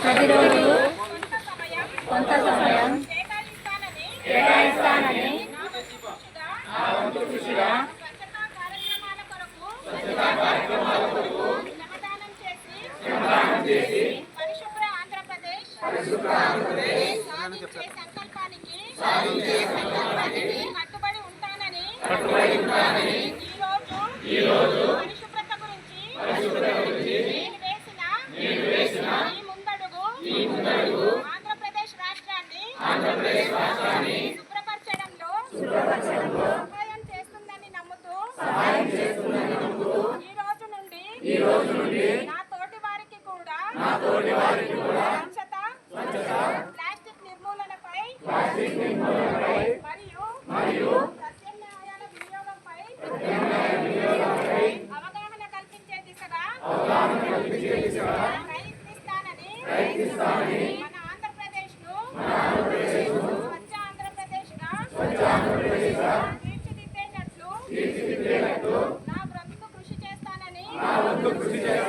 ప్రతిరోజు కొంత సమయం కేటాయిస్తానని పరిశుభ్ర ఆంధ్రప్రదేశ్ సంకల్పానికి కట్టుబడి ఉంటానని ఈ రోజు పరిశుభ్రత గురించి శుభ్రపరచడంలో సహాయం చేస్తుందని నమ్ముతూ ఈ రోజు నుండి నా తోటి వారికి కూడా స్వచ్ఛత ప్లాస్టిక్ నిర్మూలనపై మరియు ప్రత్యామ్నాయాల వినియోగంపై అవగాహన కల్పించే దిశగా ప్రయత్నిస్తానని Thank you.